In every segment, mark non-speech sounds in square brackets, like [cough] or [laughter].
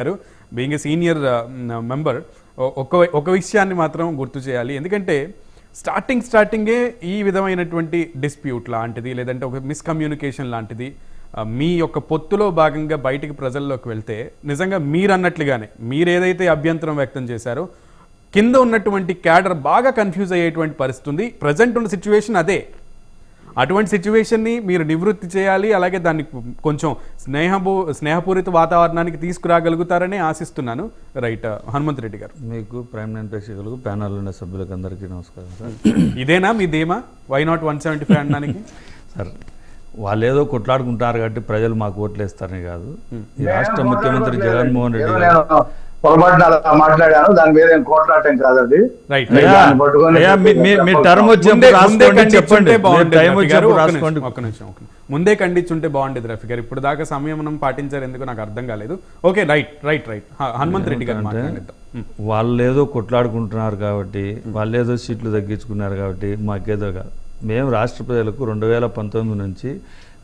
గారు. Being a senior member ఒక ఒక విషయాన్ని మాత్రం గుర్తు చేయాలి. ఎందుకంటే స్టార్టింగ్ స్టార్టింగే ఈ విధమైనటువంటి డిస్ప్యూట్ లాంటిది లేదంటే ఒక మిస్కమ్యూనికేషన్ లాంటిది మీ యొక్క పొత్తులో భాగంగా బయటికి ప్రజల్లోకి వెళ్తే నిజంగా మీరు అన్నట్లుగానే మీరు ఏదైతే అభ్యంతరం వ్యక్తం చేశారో కింద ఉన్నటువంటి క్యాడర్ బాగా కన్ఫ్యూజ్ అయ్యేటువంటి పరిస్థితి ఉంది ప్రజెంట్ ఉన్న సిచ్యువేషన్ అదే. అటువంటి సిచ్యువేషన్ని మీరు నివృత్తి చేయాలి అలాగే దాన్ని కొంచెం స్నేహపూ స్నేహపూరిత వాతావరణానికి తీసుకురాగలుగుతారని ఆశిస్తున్నాను రైట్ హనుమంత్ రెడ్డి గారు. మీకు ప్రైమ్ నైన్ ప్రేక్షకులకు ప్యానల్ ఉన్న సభ్యులకు అందరికీ నమస్కారం సార్. ఇదేనా మీ ధీమా? Why not one seventy five అనడానికి? [laughs] సార్ వాళ్ళు ఏదో కొట్లాడుకుంటారు కాబట్టి ప్రజలు మాకు ఓట్లు వేస్తారని కాదు. ఈ రాష్ట్ర ముఖ్యమంత్రి జగన్మోహన్ రెడ్డి గారు పొరపాటున అలా మాట్లాడాను దాని మీద ఏం కోట్లాటం కాదు అది. ముందే ఖండించుంటే బాగుండేది రఫీ గారు ఇప్పుడు దాకా సమయం మనం పాటించారు ఎందుకు నాకు అర్థం కాలేదు. Okay right right right. హ- హనుమంత్ రెడ్డి గారు మాట్లాడిద్దాం. వాళ్ళు ఏదో కొట్లాడుకుంటున్నారు కాబట్టి వాళ్ళు ఏదో సీట్లు తగ్గించుకున్నారు కాబట్టి మాకేదో కాదు. మేము రాష్ట్ర ప్రజలకు రెండు వేల పంతొమ్మిది నుంచి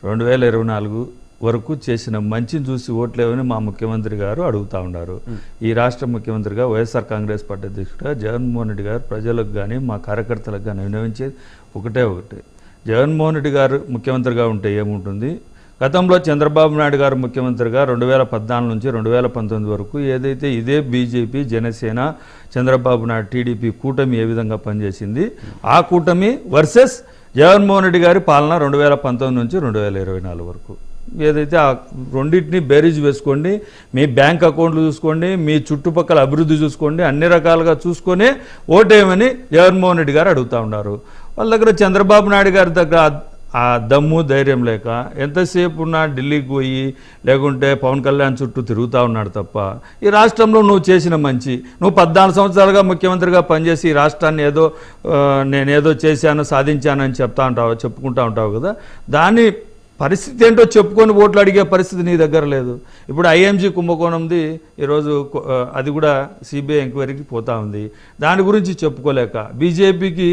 రెండు వేల ఇరవై నాలుగు వరకు చేసిన మంచిని చూసి ఓట్లేవని మా ముఖ్యమంత్రి గారు అడుగుతా ఉన్నారు. ఈ రాష్ట్ర ముఖ్యమంత్రిగా వైఎస్ఆర్ కాంగ్రెస్ పార్టీ అధ్యక్షుడిగా జగన్మోహన్ రెడ్డి గారు ప్రజలకు కానీ మా కార్యకర్తలకు కానీ వినవించేది ఒకటే ఒకటి. జగన్మోహన్ రెడ్డి గారు ముఖ్యమంత్రిగా ఉంటే ఏముంటుంది? గతంలో చంద్రబాబు నాయుడు గారు ముఖ్యమంత్రిగా రెండు వేల పద్నాలుగు నుంచి రెండు వేల పంతొమ్మిది వరకు ఏదైతే ఇదే బీజేపీ జనసేన చంద్రబాబు నాయుడు టీడీపీ కూటమి ఏ విధంగా పనిచేసింది? ఆ కూటమి వర్సెస్ జగన్మోహన్ రెడ్డి గారి పాలన రెండు వేల పంతొమ్మిది నుంచి రెండు వేల ఇరవై నాలుగు వరకు. ఏదైతే ఆ రెండింటిని బేరీజ్ వేసుకోండి మీ బ్యాంక్ అకౌంట్లు చూసుకోండి మీ చుట్టుపక్కల అభివృద్ధి చూసుకోండి అన్ని రకాలుగా చూసుకొని ఓటేయమని జగన్మోహన్ రెడ్డి గారు అడుగుతా ఉన్నారు. వాళ్ళ దగ్గర చంద్రబాబు నాయుడు గారి దగ్గర ఆ- దమ్ము ధైర్యం లేక ఎంతసేపు ఉన్నా ఢిల్లీకి పోయి లేకుంటే పవన్ కళ్యాణ్ చుట్టూ తిరుగుతూ ఉన్నాడు తప్ప ఈ రాష్ట్రంలో నువ్వు చేసిన మంచి నువ్వు పద్నాలుగు సంవత్సరాలుగా ముఖ్యమంత్రిగా పనిచేసి ఈ రాష్ట్రాన్ని ఏదో నేనేదో చేశాను సాధించానని చెప్తా ఉంటావు చెప్పుకుంటా ఉంటావు కదా. దాన్ని పరిస్థితి ఏంటో చెప్పుకొని ఓట్లు అడిగే పరిస్థితి నీ దగ్గర లేదు. ఇప్పుడు ఐఎంజీ కుంభకోణంది ఈరోజు అది కూడా సిబిఐ ఎంక్వైరీకి పోతా ఉంది. దాని గురించి చెప్పుకోలేక బీజేపీకి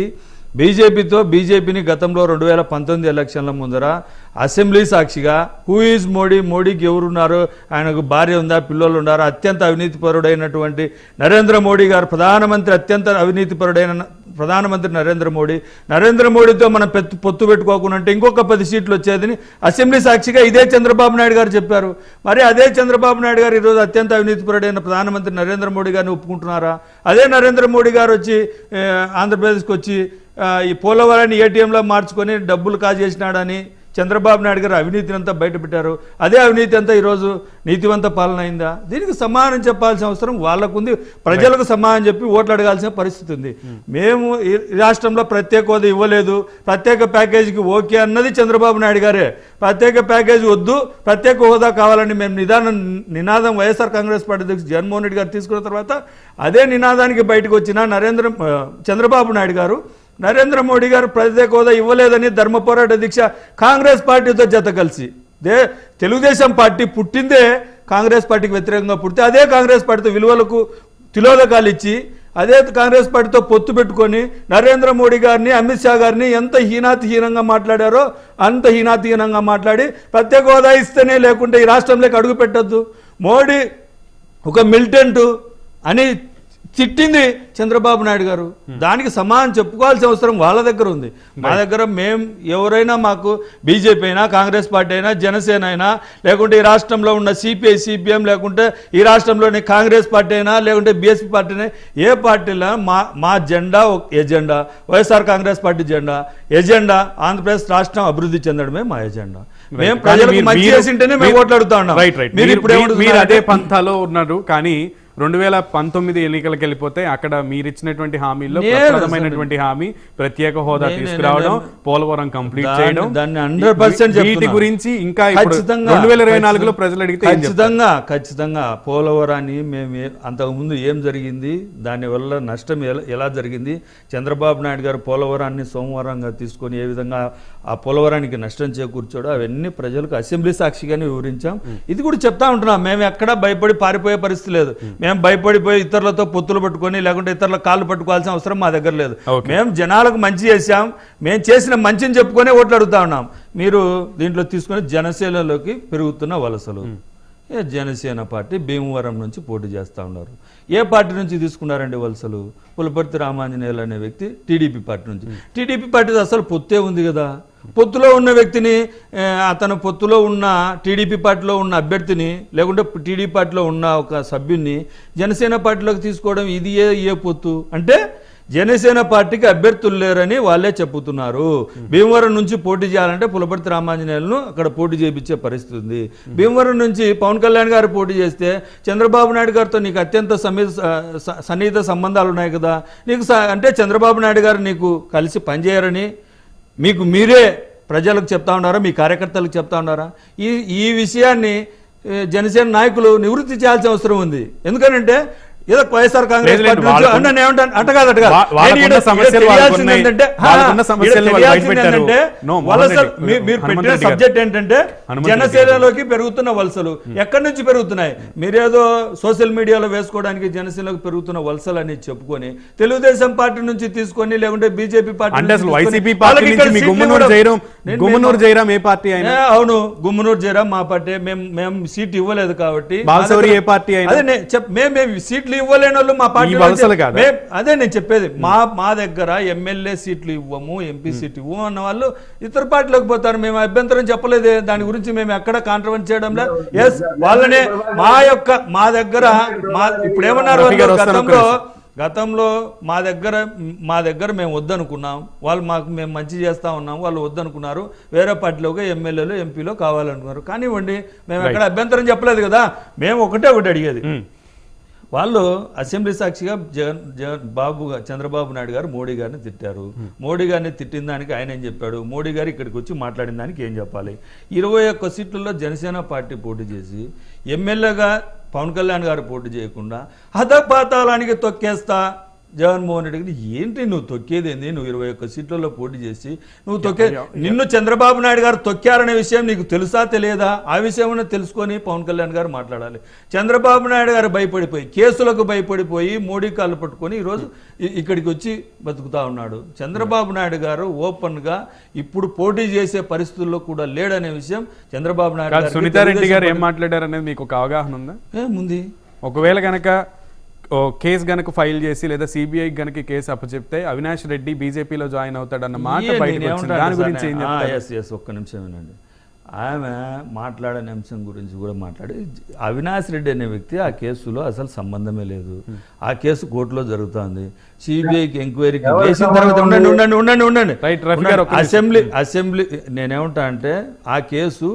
బీజేపీతో బీజేపీని గతంలో రెండు వేల పంతొమ్మిది ఎలక్షన్ల ముందర అసెంబ్లీ సాక్షిగా హూ ఈజ్ మోడీ మోడీకి ఎవరున్నారు ఆయనకు భార్య ఉందా పిల్లలు ఉన్నారా అత్యంత అవినీతిపరుడైనటువంటి నరేంద్ర మోడీ గారు ప్రధానమంత్రి అత్యంత అవినీతిపరుడైన ప్రధానమంత్రి నరేంద్ర మోడీ నరేంద్ర మోడీతో మనం పెత్తు పొత్తు పెట్టుకోకుండా ఇంకొక పది సీట్లు వచ్చేదని అసెంబ్లీ సాక్షిగా ఇదే చంద్రబాబు నాయుడు గారు చెప్పారు. మరి అదే చంద్రబాబు నాయుడు గారు ఈరోజు అత్యంత అవినీతిపరుడైన ప్రధానమంత్రి నరేంద్ర మోడీ గారిని ఒప్పుకుంటున్నారా? అదే నరేంద్ర మోడీ గారు వచ్చి ఆంధ్రప్రదేశ్కి వచ్చి ఈ పోలవరాన్ని ఏటీఎంలో మార్చుకొని డబ్బులు కాజేసినాడని చంద్రబాబు నాయుడు గారు అవినీతిని అంతా బయటపెట్టారు. అదే అవినీతి అంతా ఈరోజు నీతివంత పాలన అయిందా? దీనికి సమాధానం చెప్పాల్సిన అవసరం వాళ్ళకుంది. ప్రజలకు సమానం చెప్పి ఓట్లు అడగాల్సిన పరిస్థితి ఉంది. మేము ఈ రాష్ట్రంలో ప్రత్యేక హోదా ఇవ్వలేదు. ప్రత్యేక ప్యాకేజీకి ఓకే అన్నది చంద్రబాబు నాయుడు గారే. ప్రత్యేక ప్యాకేజీ వద్దు ప్రత్యేక హోదా కావాలని మేము నిదానం నినాదం వైఎస్ఆర్ కాంగ్రెస్ పార్టీ అధ్యక్షుడు జగన్మోహన్ రెడ్డి గారు తీసుకున్న తర్వాత అదే నినాదానికి బయటకు వచ్చిన నరేంద్ర చంద్రబాబు నాయుడు గారు నరేంద్ర మోడీ గారు ప్రత్యేక హోదా ఇవ్వలేదని ధర్మ పోరాట దీక్ష కాంగ్రెస్ పార్టీతో జత కలిసి. దే తెలుగుదేశం పార్టీ పుట్టిందే కాంగ్రెస్ పార్టీకి వ్యతిరేకంగా పుడితే అదే కాంగ్రెస్ పార్టీతో విలువలకు తిలోదకాలు ఇచ్చి అదే కాంగ్రెస్ పార్టీతో పొత్తు పెట్టుకొని నరేంద్ర మోడీ గారిని అమిత్ షా గారిని ఎంత హీనాతిహీనంగా మాట్లాడారో అంత హీనాతిహీనంగా మాట్లాడి ప్రత్యేక హోదా ఇస్తేనే లేకుంటే ఈ రాష్ట్రంలోకి అడుగు పెట్టద్దు. మోడీ ఒక మిలిటెంటు అని తిట్టింది చంద్రబాబు నాయుడు గారు. దానికి సమానం చెప్పుకోవాల్సిన అవసరం వాళ్ళ దగ్గర ఉంది. మా దగ్గర మేం ఎవరైనా మాకు బీజేపీ అయినా కాంగ్రెస్ పార్టీ అయినా జనసేన అయినా లేకుంటే ఈ రాష్ట్రంలో ఉన్న సిపిఐ సిపిఎం లేకుంటే ఈ రాష్ట్రంలోని కాంగ్రెస్ పార్టీ అయినా లేకుంటే బీఎస్పీ పార్టీ అయినా ఏ పార్టీలో మా మా జెండా ఎజెండా వైఎస్ఆర్ కాంగ్రెస్ పార్టీ జెండా ఎజెండా ఆంధ్రప్రదేశ్ రాష్ట్రం అభివృద్ధి చెందడమే మా ఎజెండా. మేము ప్రజలకు మంచి చేసింటేనే మేము ఓట్లాడుతా ఉన్నాం. మీరు అదే పంథాలో ఉన్నారు కానీ రెండు వేల పంతొమ్మిది ఎన్నికలకు వెళ్ళిపోతే అక్కడ మీరు ఇచ్చినటువంటి హామీల్లో నేను ప్రప్రథమైనటువంటి హామీ ప్రత్యేక హోదా తీసుకురావడం పోలవరం కంప్లీట్ చేయడం దాన్ని 100% వీటి. గురించి ఇంకా రెండు వేల ఇరవై నాలుగులో ప్రజలు అడిగితే? ఖచ్చితంగా ఖచ్చితంగా పోలవరాన్ని మేము అంతకుముందు ఏం జరిగింది దానివల్ల నష్టం ఎలా ఎలా జరిగింది చంద్రబాబు నాయుడు గారు పోలవరాన్ని సోమవారంగా తీసుకొని ఏ విధంగా ఆ పోలవరానికి నష్టం చేకూర్చాడో అవన్నీ ప్రజలకు అసెంబ్లీ సాక్షిగానే వివరించాం. ఇది కూడా చెప్తా ఉంటున్నాం. మేము ఎక్కడా భయపడి పారిపోయే పరిస్థితి లేదు. మేము భయపడిపోయి ఇతరులతో పొత్తులు పట్టుకొని లేకుంటే ఇతరుల కాళ్ళు పట్టుకోవాల్సిన అవసరం మా దగ్గర లేదు. మేము జనాలకు మంచి చేశాం. మేము చేసిన మంచిని చెప్పుకొని ఓట్లు అడుగుతా ఉన్నాం. మీరు దీంట్లో తీసుకొని జనసేనలోకి పెరుగుతున్న వలసలు. ఏ జనసేన పార్టీ భీమవరం నుంచి పోటీ చేస్తూ ఉన్నారు. ఏ పార్టీ నుంచి తీసుకున్నారండి వలసలు? పులపర్తి రామాంజనేయులు అనే వ్యక్తి టీడీపీ పార్టీ నుంచి. టీడీపీ పార్టీ అసలు పొత్తే ఉంది కదా. పొత్తులో ఉన్న వ్యక్తిని అతను పొత్తులో ఉన్న టీడీపీ పార్టీలో ఉన్న అభ్యర్థిని లేకుంటే టీడీపీ పార్టీలో ఉన్న ఒక సభ్యున్ని జనసేన పార్టీలోకి తీసుకోవడం ఇది ఏ ఏ పొత్తు? అంటే జనసేన పార్టీకి అభ్యర్థులు లేరని వాళ్ళే చెప్పుతున్నారు. భీమవరం నుంచి పోటీ చేయాలంటే పులపర్తి రామాంజనేయులను అక్కడ పోటీ చేయించే పరిస్థితి ఉంది. భీమవరం నుంచి పవన్ కళ్యాణ్ గారు పోటీ చేస్తే చంద్రబాబు నాయుడు గారితో నీకు అత్యంత సమీ సన్నిహిత సంబంధాలు ఉన్నాయి కదా? నీకు స- అంటే చంద్రబాబు నాయుడు గారు నీకు కలిసి పనిచేయరని మీకు మీరే ప్రజలకు చెప్తా ఉన్నారా మీ కార్యకర్తలకు చెప్తా ఉన్నారా ఈ ఈ విషయాన్ని జనసేన నాయకులు నివృత్తి చేయాల్సిన అవసరం ఉంది. ఎందుకనంటే ఏదో వైఎస్ఆర్ కాంగ్రెస్ మీరు పెట్టిన. సబ్జెక్ట్ ఏంటంటే జనసేనలోకి పెరుగుతున్న వలసలు. ఎక్కడి నుంచి పెరుగుతున్నాయి? మీరేదో సోషల్ మీడియాలో వేసుకోవడానికి జనసేనలోకి పెరుగుతున్న వలసలు అని చెప్పుకొని తెలుగుదేశం పార్టీ నుంచి తీసుకొని లేకుంటే బీజేపీ పార్టీ పార్టీ సీట్లు అవును గుమ్మనూరు జయరాం మా పార్టీ. మేము మేము సీట్ ఇవ్వలేదు కాబట్టి మేము మేము సీట్లు ఇవ్వలేని వాళ్ళు మా పార్టీ? అదే నేను చెప్పేది. మా మా దగ్గర ఎమ్మెల్యే సీట్లు ఇవ్వము ఎంపీ సీట్ ఇవ్వము అన్న వాళ్ళు ఇతర పార్టీలోకి పోతారు. మేము అభ్యంతరం చెప్పలేదే. దాని గురించి మేము ఎక్కడ కాంట్రవర్ట్ చేయడంలో? ఎస్ వాళ్ళనే మా యొక్క మా దగ్గర మా ఇప్పుడు ఏమన్నారు గతంలో. గతంలో మా దగ్గర మా దగ్గర మేము వద్దనుకున్నాం. వాళ్ళు మాకు మేము మంచి చేస్తా ఉన్నాం. వాళ్ళు వద్దనుకున్నారు. వేరే పార్టీలోకి ఎమ్మెల్యేలు ఎంపీలో కావాలనుకున్నారు. కానివ్వండి మేము ఎక్కడ అభ్యంతరం చెప్పలేదు కదా. మేము ఒకటే ఒకటి అడిగేది. వాళ్ళు అసెంబ్లీ సాక్షిగా జగన్ జగన్ బాబు చంద్రబాబు నాయుడు గారు మోడీ గారిని తిట్టారు. మోడీ గారిని తిట్టిన దానికి ఆయన ఏం చెప్పాడు? మోడీ గారు ఇక్కడికి వచ్చి మాట్లాడిన దానికి ఏం చెప్పాలి? ఇరవై ఒక్క సీట్లలో జనసేన పార్టీ పోటీ చేసి ఎమ్మెల్యేగా పవన్ కళ్యాణ్ గారు పోటీ చేయకుండా హతపాతాలానికి తొక్కేస్తా జగన్మోహన్ రెడ్డికి ఏంటి నువ్వు తొక్కేది ఏంది? నువ్వు ఇరవై ఒక్క సీట్లలో పోటీ చేసి నువ్వు తొక్కే నిన్ను చంద్రబాబు నాయుడు గారు తొక్కారనే విషయం నీకు తెలుసా తెలియదా? ఆ విషయం తెలుసుకొని పవన్ కళ్యాణ్ గారు మాట్లాడాలి. చంద్రబాబు నాయుడు గారు భయపడిపోయి కేసులకు భయపడిపోయి మోడీ కాళ్ళు పట్టుకొని ఈరోజు ఇక్కడికి వచ్చి బతుకుతా ఉన్నాడు. చంద్రబాబు నాయుడు గారు ఓపెన్గా ఇప్పుడు పోటీ చేసే పరిస్థితుల్లో కూడా లేడనే విషయం చంద్రబాబు నాయుడు సునీతారెడ్డి గారు ఏం మాట్లాడారు అనేది మీకు ఒక అవగాహన ఉందా? ఏముంది? ఒకవేళ గనక ఓ కేసు గనక ఫైల్ చేసి లేదా సిబిఐ గనక కేసు అప్పచెప్తే అవినాష్ రెడ్డి బీజేపీలో జాయిన్ అవుతాడన్న మాట బయటకు దాని గురించి ఎస్ ఎస్ ఒక్క నిమిషం వినండి. ఆమె మాట్లాడని అంశం గురించి కూడా మాట్లాడి అవినాష్ రెడ్డి అనే వ్యక్తి ఆ కేసులో అసలు సంబంధమే లేదు. ఆ కేసు కోర్టులో జరుగుతోంది. సిబిఐకి ఎంక్వైరీకి వేసిన తర్వాత ఉండండి ఉండండి ఉండండి ఉండండి. రఫీ గారు. అసెంబ్లీ అసెంబ్లీ నేనేమంటా అంటే ఆ కేసు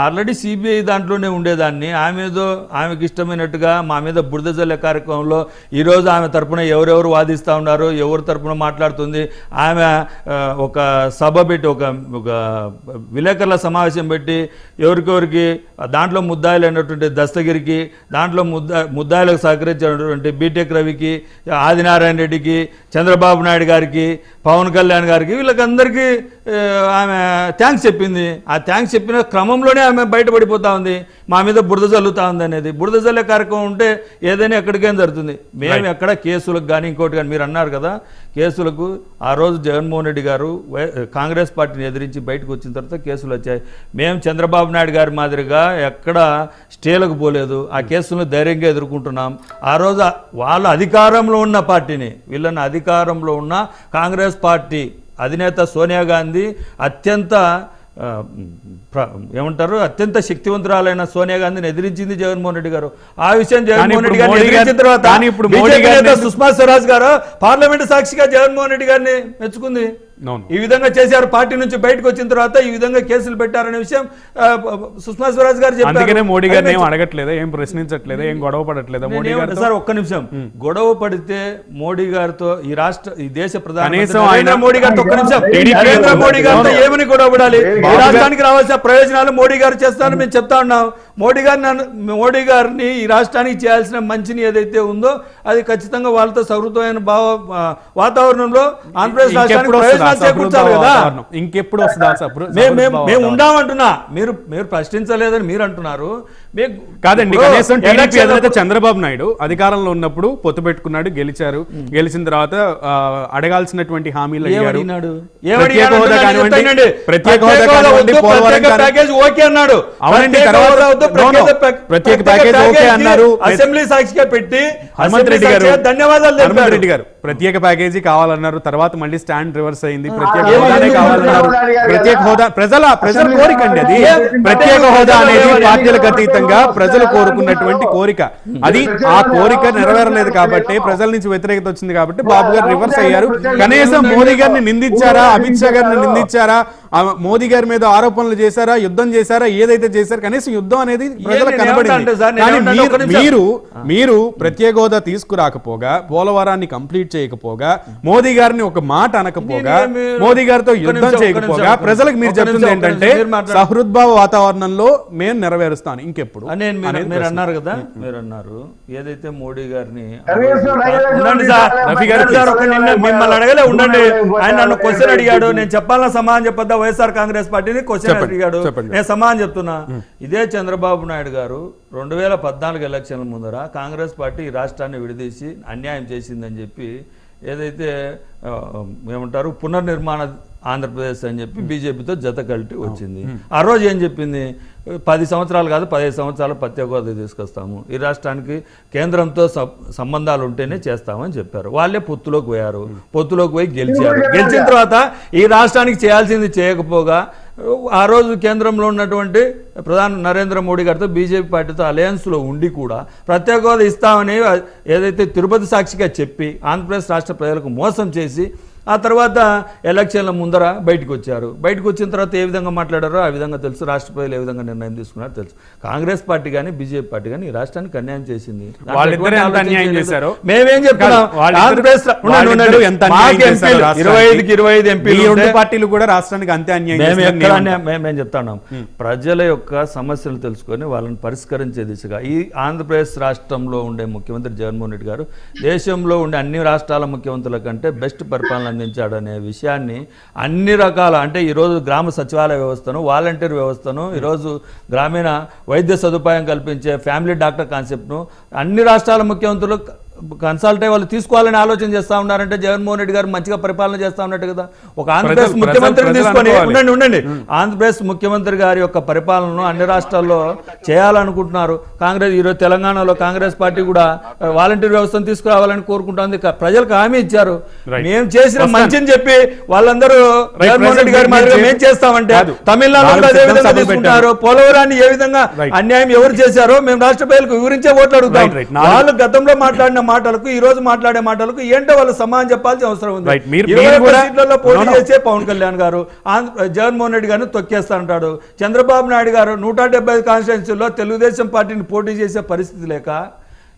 ఆల్రెడీ సిబిఐ దాంట్లోనే ఉండేదాన్ని. ఆమె ఏదో ఆమెకి ఇష్టమైనట్టుగా మా మీద బురద జల్లే కార్యక్రమంలో ఈరోజు ఆమె తరపున ఎవరెవరు వాదిస్తూ ఉన్నారు ఎవరి తరపున మాట్లాడుతుంది. ఆమె ఒక సభ పెట్టి ఒక ఒక విలేకరుల సమావేశం పెట్టి ఎవరికెవరికి దాంట్లో ముద్దాయిలైనటువంటి దస్తగిరికి దాంట్లో ముద్దా ముద్దాయిలకు సహకరించినటువంటి బీటెక్ రవికి ఆదినారాయణ రెడ్డికి చంద్రబాబు నాయుడు గారికి పవన్ కళ్యాణ్ గారికి వీళ్ళకందరికీ ఆమె థ్యాంక్స్ చెప్పింది. ఆ థ్యాంక్స్ చెప్పిన క్రమంలోనే ఆమె బయటపడిపోతా ఉంది. మా మీద బురద జల్లుతా ఉంది అనేది. బురద జల్లే కార్యక్రమం ఉంటే ఏదైనా ఎక్కడికైనా జరుగుతుంది. మేము ఎక్కడ కేసులకు కానీ ఇంకోటి కానీ మీరు అన్నారు కదా కేసులకు ఆ రోజు జగన్మోహన్ రెడ్డి గారు వై- కాంగ్రెస్ పార్టీని ఎదిరించి బయటకు వచ్చిన తర్వాత కేసులు వచ్చాయి. మేము చంద్రబాబు నాయుడు గారి మాదిరిగా ఎక్కడ స్టేలకు పోలేదు. ఆ కేసులను ధైర్యంగా ఎదుర్కొంటున్నాం. ఆ రోజు వాళ్ళ అధికారంలో ఉన్న పార్టీని వీళ్ళని అధికారంలో ఉన్న కాంగ్రెస్ పార్టీ అధినేత సోనియా గాంధీ అత్యంత ఏమంటారు అత్యంత శక్తివంతురాలైన సోనియా గాంధీని ఎదిరించింది జగన్మోహన్ రెడ్డి గారు ఆ విషయం జగన్మోహన్ రెడ్డి గారిని గారు- ఎదిరించిన తర్వాత సుష్మా స్వరాజ్ గారు పార్లమెంట్ సాక్షిగా జగన్మోహన్ రెడ్డి గారిని మెచ్చుకుంది. ఈ విధంగా చేశారు. పార్టీ నుంచి బయటకు వచ్చిన తర్వాత ఈ విధంగా కేసులు పెట్టారనే విషయం సుష్మా స్వరాజ్ గారు చెప్పారు. మోడీ గారిని ఏం అడగట్లేదా? ఏం ప్రశ్నించట్లేదా? ఏం గొడవ పడట్లేదా మోడీ గారితో? సార్ ఒక్క నిమిషం. గొడవ పడితే మోడీ గారితో ఈ రాష్ట్ర ఈ దేశ ప్రధాని నరేంద్ర మోడీ గారితో ఒక్క నిమిషం. నరేంద్ర మోడీ గారితో. ఏమని గొడవ పడాలి? ఈ గారు- రాష్ట్రానికి రావాల్సిన ప్రయోజనాలు మోడీ గారు చేస్తారని మేము చెప్తా ఉన్నాం. మోడీ గారిని మోడీ గారిని ఈ రాష్ట్రానికి చేయాల్సిన మంచిని ఏదైతే ఉందో అది ఖచ్చితంగా వాళ్ళతో సౌహృదమైన భావ వాతావరణంలో ఆంధ్రప్రదేశ్ రాష్ట్రానికి చేకూర్చాలి కదా? ఇంకెప్పుడు వస్తుందా మేము మేము? ఉండామంటున్నా మీరు మీరు ప్రశ్నించలేదని మీరు అంటున్నారు కాదండి కనీసం టీడీపీ అధినేత చంద్రబాబు నాయుడు అధికారంలో ఉన్నప్పుడు పొత్తు పెట్టుకున్నాడు గెలిచారు. గెలిచిన తర్వాత అడగాల్సినటువంటి హామీలు అడిగారు. ప్రత్యేక హోదా కానివ్వండి ప్రత్యేక హోదా కానివ్వండి అవునండి, ప్రత్యేక తర్వాత- ప్యాకేజ్ ఓకే అన్నారు. అసెంబ్లీ సాక్షిగా పెట్టి హనుమంత్ రెడ్డి గారు ధన్యవాదాలు హనుమంత్. రెడ్డి గారు ప్రత్యేక ప్యాకేజీ కావాలన్నారు తర్వాత మళ్ళీ స్టాండ్ రివర్స్ అయింది ప్రత్యేక హోదానే కావాలన్నారు. ప్రత్యేక? హోదా ప్రజల ప్రజల అసెంబ్లీ కోరిక అండి అది. ప్రత్యేక హోదా అనేది పార్టీలకు అతీతంగా వస్తే ప్రజలు కోరుకున్నటువంటి కోరిక. అది ఆ కోరిక నెరవేరలేదు కాబట్టి ప్రజల నుంచి వ్యతిరేకత వచ్చింది కాబట్టి బాబు గారు రివర్స్ అయ్యారు. కనీసం హోదా మోదీ గారిని నిందించారా అమిత్ షా గారిని నిందించారా మోదీ గారి మీద ఆరోపణలు చేశారా? యుద్ధం చేశారా? ఏదైతే చేశారు? కనీసం యుద్ధం అనేది ప్రజలకు కనబడింది. మీరు-. మీరు ప్రత్యేక హోదా తీసుకురాకపోగా పోలవరాన్ని కంప్లీట్ చేయకపోగా మోదీ గారిని ఒక మాట అనకపోగా మోదీ గారితో యుద్ధం చేయకపోగా ప్రజలకు మీరు చెప్తుంది ఏంటంటే. సహృద్భావ వాతావరణంలో మేము నెరవేరుస్తాను. ఇంకెప్పుడు? మీరు-. అన్నారు కదా? మీరు అన్నారు. ఏదైతే మోడీ గారిని ఉండండి సార్. మిమ్మల్ని అడగలే ఉండండి. ఆయన నన్ను క్వశ్చన్. అడిగాడు. నేను చెప్పాలన్న సమాధానం చెప్పొద్దా? వైఎస్ఆర్ కాంగ్రెస్ పార్టీని క్వశ్చన్ అడిగాడు. నేను సమాధానం చెప్తున్నా ఇదే చంద్రబాబు నాయుడు గారు రెండు వేల పద్నాలుగు ఎలక్షన్ల ముందర కాంగ్రెస్ పార్టీ ఈ రాష్ట్రాన్ని విడదీసి అన్యాయం చేసిందని చెప్పి ఏదైతే ఏమంటారు పునర్నిర్మాణ ఆంధ్రప్రదేశ్ అని చెప్పి బీజేపీతో జత కలిపి వచ్చింది. ఆ రోజు ఏం చెప్పింది? పది సంవత్సరాలు కాదు పదిహేను సంవత్సరాలు ప్రత్యేక హోదా తీసుకొస్తాము. ఈ రాష్ట్రానికి కేంద్రంతో సంబంధాలు ఉంటేనే చేస్తామని చెప్పారు. వాళ్ళే పొత్తులోకి పోయారు. పొత్తులోకి పోయి గెలిచారు. గెలిచిన తర్వాత ఈ రాష్ట్రానికి చేయాల్సింది చేయకపోగా ఆ రోజు కేంద్రంలో ఉన్నటువంటి ప్రధాని నరేంద్ర మోడీ గారితో బీజేపీ పార్టీతో అలయన్స్లో ఉండి కూడా ప్రత్యేక హోదా ఇస్తామని ఏదైతే తిరుపతి సాక్షిగా చెప్పి ఆంధ్రప్రదేశ్ రాష్ట్ర ప్రజలకు మోసం చేసి ఆ తర్వాత ఎలక్షన్ల ముందర బయటకు వచ్చారు బయటకు వచ్చిన తర్వాత ఏ విధంగా మాట్లాడారో ఆ విధంగా తెలుసు. రాష్ట్ర ప్రజలు ఏ విధంగా నిర్ణయం తీసుకున్నారో తెలుసు. కాంగ్రెస్ పార్టీ కానీ బీజేపీ పార్టీ కానీ ఈ రాష్ట్రానికి అన్యాయం చేసింది? మేమేం చెప్తున్నాం? ఇరవై ఐదుకి ఇరవై ఐదు ఎంపీలు పార్టీలు కూడా రాష్ట్రానికి అంతే అన్యాయం మేము చెప్తున్నాం? ప్రజల యొక్క సమస్యలు తెలుసుకొని వాళ్ళని పరిష్కరించే దిశగా ఈ ఆంధ్రప్రదేశ్ రాష్ట్రంలో ఉండే ముఖ్యమంత్రి జగన్మోహన్ రెడ్డి గారు దేశంలో ఉండే అన్ని రాష్ట్రాల ముఖ్యమంత్రుల కంటే బెస్ట్ పరిపాలన అందించాడనే విషయాన్ని అన్ని రకాల అంటే ఈరోజు గ్రామ సచివాలయ వ్యవస్థను వాలంటీర్ వ్యవస్థను ఈరోజు గ్రామీణ వైద్య సదుపాయం కల్పించే ఫ్యామిలీ డాక్టర్ కాన్సెప్ట్ను అన్ని రాష్ట్రాల ముఖ్యమంత్రులు కన్సల్ట్ అయ్యి వాళ్ళు తీసుకోవాలని ఆలోచన చేస్తా ఉన్నారంటే జగన్మోహన్ రెడ్డి గారు మంచిగా పరిపాలన చేస్తా ఉన్నట్టు కదా. ఒక ఆంధ్రప్రదేశ్ ముఖ్యమంత్రిని తీసుకొని. ఉండండి ఉండండి. ఆంధ్రప్రదేశ్ ముఖ్యమంత్రి గారి యొక్క పరిపాలనను అన్ని రాష్ట్రాల్లో చేయాలనుకుంటున్నారు. కాంగ్రెస్ ఈరోజు తెలంగాణలో కాంగ్రెస్ పార్టీ కూడా వాలంటీర్ వ్యవస్థను తీసుకురావాలని కోరుకుంటుంది. ప్రజలకు హామీ ఇచ్చారు. మేము చేసిన. మంచిని చెప్పి వాళ్ళందరూ జగన్మోహన్ రెడ్డి గారి మాదిరిగా మేము చేస్తామంటే. తమిళనాడులో అదే విధంగా పోలవరాన్ని ఏ విధంగా. అన్యాయం ఎవరు చేశారో మేము రాష్ట్ర ప్రజలకు వివరించే ఓట్లు అడుగుతాం. వాళ్ళు గతంలో మాట్లాడిన మాటలకు ఈ రోజు మాట్లాడే మాటలకు ఏంటో వాళ్ళు సమాధానం చెప్పాల్సిన అవసరం ఉంది. సీట్లలో పోటీ. చేసే పవన్ కళ్యాణ్ గారు జగన్మోహన్ రెడ్డి గారిని తొక్కేస్తానంటాడు చంద్రబాబు నాయుడు గారు నూట డెబ్బై కాన్స్టిట్యున్సీలో తెలుగుదేశం పార్టీని పోటీ చేసే పరిస్థితి లేక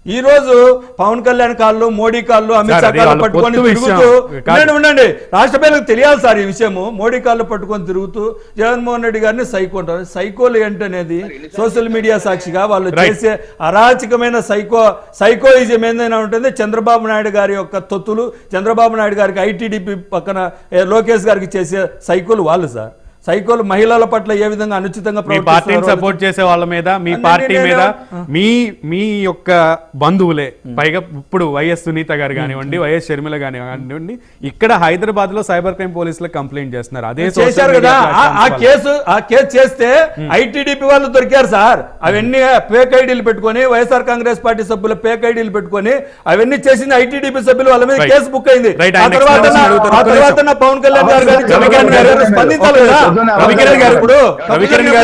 ఈ రోజు పవన్ కళ్యాణ్ కాళ్ళు మోడీ కాళ్ళు అమిత్ షా కాళ్ళు పట్టుకొని. తిరుగుతూ. ఉండండి ఉండండి రాష్ట్ర ప్రజలకు తెలియాలి సార్ ఈ విషయము మోడీ కాళ్ళు పట్టుకొని తిరుగుతూ జగన్మోహన్ రెడ్డి గారిని సైకో అంటారు సైకోలు ఏంటనేది సోషల్ మీడియా సాక్షిగా వాళ్ళు. చేసే అరాచకమైన సైకో సైకోయిజం ఏందైనా ఉంటుంది చంద్రబాబు నాయుడు గారి యొక్క తొత్తులు చంద్రబాబు నాయుడు గారికి ఐటీడీపీ పక్కన లోకేష్ గారికి చేసే సైకోలు వాళ్ళు సార్ సైకోలు మహిళల పట్ల ఏ విధంగా అనుచితంగా మీ పార్టీని సపోర్ట్ చేసే వాళ్ళ మీద మీ పార్టీ మీద మీ మీ యొక్క బంధువులే పైగా ఇప్పుడు వైఎస్ సునీత గారు కానివ్వండి వైఎస్ షర్మిల కానివ్వండి ఇక్కడ హైదరాబాద్లో సైబర్ క్రైమ్ పోలీసులకు కంప్లైంట్ చేస్తున్నారు. అదే చేశారు కదా. ఆ-. కేసు ఆ కేసు చేస్తే ఐటీడీపీ వాళ్ళు దొరికారు సార్. అవన్నీ ఫేక్ ఐడీలు పెట్టుకొని వైఎస్ఆర్ కాంగ్రెస్ పార్టీ సభ్యుల ఫేక్ ఐడీలు పెట్టుకొని అవన్నీ చేసింది ఐటీడీపీ సభ్యులు. వాళ్ళ మీద. కేసు బుక్ అయింది. ఆ తర్వాత పవన్ కళ్యాణ్ గారు స్పందించాలి కదా. రవికిరణ్ గారు ఇప్పుడు రవికిరణ్ గారు